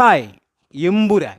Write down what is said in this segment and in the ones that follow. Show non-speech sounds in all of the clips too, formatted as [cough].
Hi Empuraan.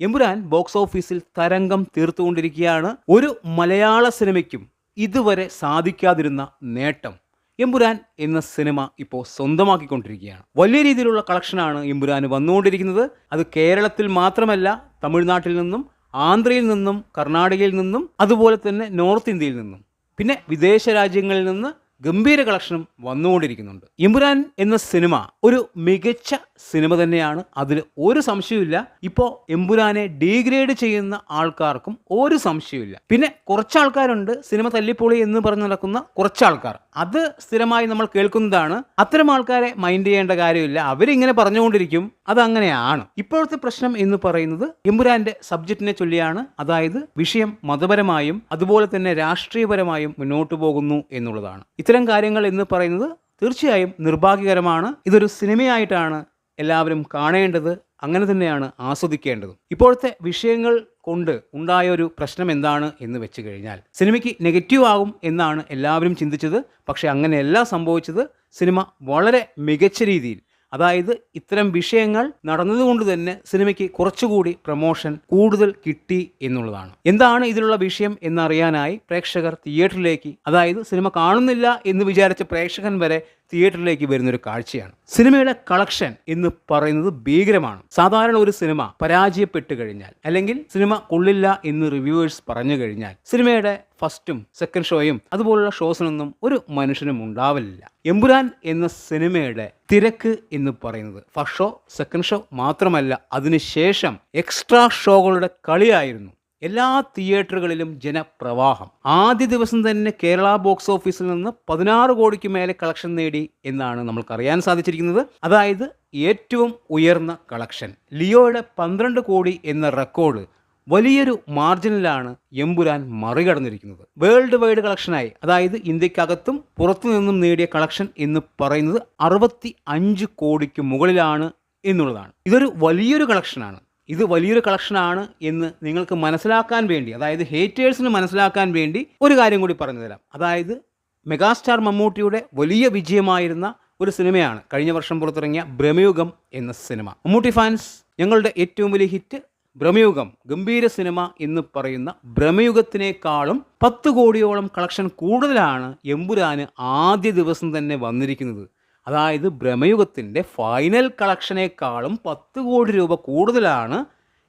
Empuraan box ഓഫീസിൽ തരംഗം തീർത്തുകൊണ്ടിരിക്കുകയാണ്. ഒരു മലയാള സിനിമയ്ക്കും ഇതുവരെ സാധിക്കാതിരുന്ന നേട്ടം. എമ്പുരാൻ എന്ന സിനിമ ഇപ്പോൾ സ്വന്തമാക്കിക്കൊണ്ടിരിക്കുകയാണ്. വലിയ രീതിയിലുള്ള കളക്ഷനാണ് എമ്പുരാൻ വന്നുകൊണ്ടിരിക്കുന്നത്. അത് കേരളത്തിൽ മാത്രമല്ല തമിഴ്നാട്ടിൽ നിന്നും ആന്ധ്രയിൽ നിന്നും കർണാടകയിൽ നിന്നും അതുപോലെ തന്നെ നോർത്ത് ഇന്ത്യയിൽ നിന്നും. പിന്നെ വിദേശ രാജ്യങ്ങളിൽ നിന്ന് ഗംഭീര കളക്ഷനും വന്നുകൊണ്ടിരിക്കുന്നുണ്ട്. ഇമ്രാൻ എന്ന സിനിമ ഒരു മികച്ച സിനിമ തന്നെയാണ്. അതിൽ ഒരു സംശയമില്ല ഇപ്പോൾ എമ്പുരാനെ ഡീഗ്രേഡ് ചെയ്യുന്ന ആൾക്കാർക്കും ഒരു സംശയമില്ല പിന്നെ കുറച്ച് ആൾക്കാരുണ്ട് സിനിമ തല്ലിപ്പൊളി എന്ന് പറഞ്ഞ് നടക്കുന്ന കുറച്ച് ആൾക്കാർ അത് സ്ഥിരമായി നമ്മൾ കേൾക്കുന്നതാണ്. അത്തരം ആൾക്കാരെ മൈൻഡ് ചെയ്യേണ്ട കാര്യമില്ല. അവരിങ്ങനെ പറഞ്ഞുകൊണ്ടിരിക്കും. അങ്ങനെയാണ്. ഇപ്പോഴത്തെ പ്രശ്നം എന്ന് പറയുന്നത് എമ്പുരാന്റെ സബ്ജക്റ്റിനെ ചൊല്ലിയാണ്. അതായത് വിഷയം മതപരമായും അതുപോലെ തന്നെ രാഷ്ട്രീയപരമായും മുന്നോട്ട് പോകുന്നു എന്നുള്ളതാണ്. ഇത്തരം കാര്യങ്ങൾ എന്ന് പറയുന്നത് തീർച്ചയായും നിർഭാഗ്യകരമാണ്. ഇതൊരു സിനിമയായിട്ടാണ് എല്ലാവരും കാണേണ്ടത്. അങ്ങനെ തന്നെയാണ് ആസ്വദിക്കേണ്ടത്. ഇപ്പോഴത്തെ വിഷയങ്ങൾ കൊണ്ട് ഉണ്ടായ ഒരു പ്രശ്നം എന്താണ് എന്ന് വെച്ച് കഴിഞ്ഞാൽ സിനിമയ്ക്ക് നെഗറ്റീവ് ആകും എന്നാണ് എല്ലാവരും ചിന്തിച്ചത്. പക്ഷേ അങ്ങനെയല്ല സംഭവിച്ചത്. സിനിമ വളരെ മികച്ച രീതിയിൽ അതായത് ഇത്തരം വിഷയങ്ങൾ നടന്നതുകൊണ്ട് തന്നെ സിനിമയ്ക്ക് കുറച്ചുകൂടി പ്രമോഷൻ കൂടുതൽ കിട്ടി എന്നുള്ളതാണ്. എന്താണ് ഇതിലുള്ള വിഷയം എന്നറിയാനായി പ്രേക്ഷകർ തിയേറ്ററിലേക്ക് അതായത് സിനിമ കാണുന്നില്ല എന്ന് വിചാരിച്ച പ്രേക്ഷകൻ വരെ തിയേറ്ററിലേക്ക് വരുന്നൊരു കാഴ്ചയാണ്. സിനിമയുടെ കളക്ഷൻ എന്ന് പറയുന്നത് ഭീകരമാണ്. സാധാരണ ഒരു സിനിമ പരാജയപ്പെട്ടു കഴിഞ്ഞാൽ അല്ലെങ്കിൽ സിനിമ കൊള്ളില്ല എന്ന് റിവ്യൂവേഴ്സ് പറഞ്ഞു കഴിഞ്ഞാൽ സിനിമയുടെ ഫസ്റ്റും സെക്കൻഡ് ഷോയും അതുപോലുള്ള ഷോസിനൊന്നും ഒരു മനുഷ്യനും ഉണ്ടാവില്ല. എമ്പുരാൻ എന്ന സിനിമയുടെ തിരക്ക് എന്ന് പറയുന്നത് ഫസ്റ്റ് ഷോ സെക്കൻഡ് ഷോ മാത്രമല്ല അതിനുശേഷം എക്സ്ട്രാ ഷോകളുടെ കളിയായിരുന്നു. എല്ലാ തിയേറ്ററുകളിലും ജനപ്രവാഹം. ആദ്യ ദിവസം തന്നെ കേരള ബോക്സ് ഓഫീസിൽ നിന്ന് പതിനാറ് കോടിക്ക് മേലെ കളക്ഷൻ നേടി എന്നാണ് നമ്മൾക്ക് അറിയാൻ സാധിച്ചിരിക്കുന്നത്. അതായത് ഏറ്റവും ഉയർന്ന കളക്ഷൻ. ലിയോയുടെ പന്ത്രണ്ട് കോടി എന്ന റെക്കോർഡ് വലിയൊരു മാർജിനിലാണ് എമ്പുരാൻ മറികടന്നിരിക്കുന്നത്. വേൾഡ് വൈഡ് കളക്ഷനായി അതായത് ഇന്ത്യക്കകത്തും പുറത്തുനിന്നും നേടിയ കളക്ഷൻ എന്ന് പറയുന്നത് അറുപത്തി അഞ്ച് കോടിക്ക് മുകളിലാണ് എന്നുള്ളതാണ്. ഇതൊരു വലിയൊരു കളക്ഷനാണ്. ഇത് വലിയൊരു കളക്ഷനാണ് എന്ന് നിങ്ങൾക്ക് മനസ്സിലാക്കാൻ വേണ്ടി അതായത് ഹേറ്റേഴ്സിന് മനസ്സിലാക്കാൻ വേണ്ടി ഒരു കാര്യം കൂടി പറഞ്ഞു തരാം. അതായത് മെഗാസ്റ്റാർ മമ്മൂട്ടിയുടെ വലിയ വിജയമായിരുന്ന ഒരു സിനിമയാണ് കഴിഞ്ഞ വർഷം പുറത്തിറങ്ങിയ ഭ്രമയുഗം എന്ന സിനിമ. മമ്മൂട്ടി ഫാൻസ് ഞങ്ങളുടെ ഏറ്റവും വലിയ ഹിറ്റ് ഭ്രമയുഗം ഗംഭീര സിനിമ എന്ന് പറയുന്ന ഭ്രമയുഗത്തിനേക്കാളും പത്ത് കോടിയോളം കളക്ഷൻ കൂടുതലാണ് എമ്പുരാന് ആദ്യ ദിവസം തന്നെ വന്നിരിക്കുന്നത്. അതായത് ഭ്രമയുഗത്തിന്റെ ഫൈനൽ കളക്ഷനേക്കാളും പത്ത് കോടി രൂപ കൂടുതലാണ്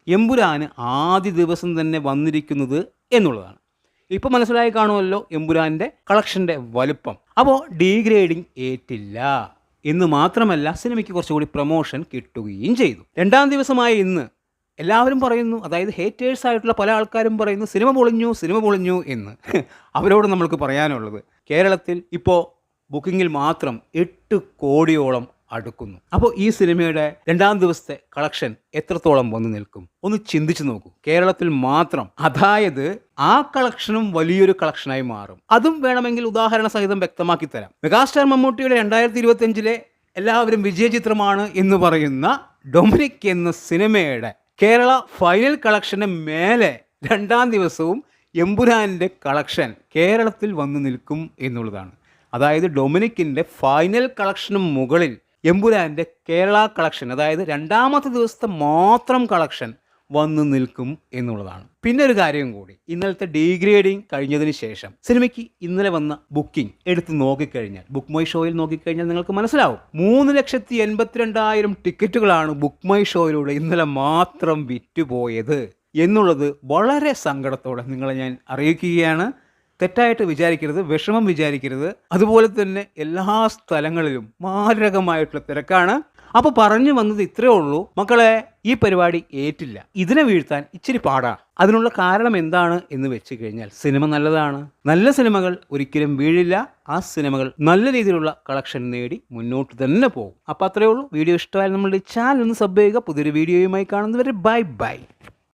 എമ്പുരാന് ആദ്യ ദിവസം തന്നെ വന്നിരിക്കുന്നത് എന്നുള്ളതാണ്. ഇപ്പോൾ മനസ്സിലായി കാണുമല്ലോ എമ്പുരാന്റെ കളക്ഷന്റെ വലുപ്പം. അപ്പോൾ ഡീഗ്രേഡിംഗ് ഏറ്റില്ല എന്ന് മാത്രമല്ല സിനിമയ്ക്ക് കുറച്ചുകൂടി പ്രൊമോഷൻ കിട്ടുകയും ചെയ്തു. രണ്ടാം ദിവസമായ ഇന്ന് എല്ലാവരും പറയുന്നു അതായത് ഹേറ്റേഴ്സ് ആയിട്ടുള്ള പല ആൾക്കാരും പറയുന്നു സിനിമ പൊളിഞ്ഞു സിനിമ പൊളിഞ്ഞു എന്ന്. [laughs] അവരോട് നമ്മൾക്ക് പറയാനുള്ളത് കേരളത്തിൽ ഇപ്പോൾ ബുക്കിങ്ങിൽ മാത്രം എട്ട് കോടിയോളം അടുക്കുന്നു. അപ്പോൾ ഈ സിനിമയുടെ രണ്ടാം ദിവസത്തെ കളക്ഷൻ എത്രത്തോളം വന്നു നിൽക്കും? ഒന്ന് ചിന്തിച്ചു നോക്കൂ. കേരളത്തിൽ മാത്രം അതായത് ആ കളക്ഷനും വലിയൊരു കളക്ഷനായി മാറും. അതും വേണമെങ്കിൽ ഉദാഹരണ സഹിതം വ്യക്തമാക്കി തരാം. മെഗാസ്റ്റാർ മമ്മൂട്ടിയുടെ രണ്ടായിരത്തി ഇരുപത്തിയഞ്ചിലെ എല്ലാവരും വിജയ ചിത്രമാണ് എന്ന് പറയുന്ന ഡൊമിനിക് എന്ന സിനിമയുടെ കേരള ഫൈനൽ കളക്ഷന് മേലെ രണ്ടാം ദിവസവും എമ്പുരാന്റെ കളക്ഷൻ കേരളത്തിൽ വന്നു നിൽക്കും എന്നുള്ളതാണ്. അതായത് ഡൊമിനിക്കിന്റെ ഫൈനൽ കളക്ഷന് മുകളിൽ എമ്പുരാന്റെ കേരള കളക്ഷൻ അതായത് രണ്ടാമത്തെ ദിവസത്തെ മാത്രം കളക്ഷൻ വന്നു നിൽക്കും എന്നുള്ളതാണ്. പിന്നെ ഒരു കാര്യം കൂടി ഇന്നലത്തെ ഡീഗ്രേഡിങ് കഴിഞ്ഞതിന് ശേഷം സിനിമയ്ക്ക് ഇന്നലെ വന്ന ബുക്കിംഗ് എടുത്ത് നോക്കിക്കഴിഞ്ഞാൽ ബുക്ക് മൈ ഷോയിൽ നോക്കിക്കഴിഞ്ഞാൽ നിങ്ങൾക്ക് മനസ്സിലാവും. മൂന്ന് ലക്ഷത്തി എൺപത്തിരണ്ടായിരം ടിക്കറ്റുകളാണ് ബുക്ക് മൈ ഷോയിലൂടെ ഇന്നലെ മാത്രം വിറ്റുപോയത് എന്നുള്ളത് വളരെ സങ്കടത്തോടെ നിങ്ങളെ ഞാൻ അറിയിക്കുകയാണ്. തെറ്റായിട്ട് വിചാരിക്കരുത് വിഷമം വിചാരിക്കരുത്. അതുപോലെ തന്നെ എല്ലാ സ്ഥലങ്ങളിലും മാരകമായിട്ടുള്ള തിരക്കാണ്. അപ്പോൾ പറഞ്ഞു വന്നത് ഇത്രയേ ഉള്ളൂ. മക്കളെ ഈ പരിപാടി ഏറ്റില്ല. ഇതിനെ വീഴ്ത്താൻ ഇച്ചിരി പാടാ. അതിനുള്ള കാരണം എന്താണ് എന്ന് വെച്ച് കഴിഞ്ഞാൽ സിനിമ നല്ലതാണ്. നല്ല സിനിമകൾ ഒരിക്കലും വീഴില്ല. ആ സിനിമകൾ നല്ല രീതിയിലുള്ള കളക്ഷൻ നേടി മുന്നോട്ട് തന്നെ പോകും. അപ്പോൾ അത്രയേ ഉള്ളൂ. വീഡിയോ ഇഷ്ടമായാലും നമ്മളുടെ ചാനൽ ഒന്ന് സബ് ചെയ്യുക. പുതിയൊരു വീഡിയോയുമായി കാണുന്നവരെ ബൈ ബൈ.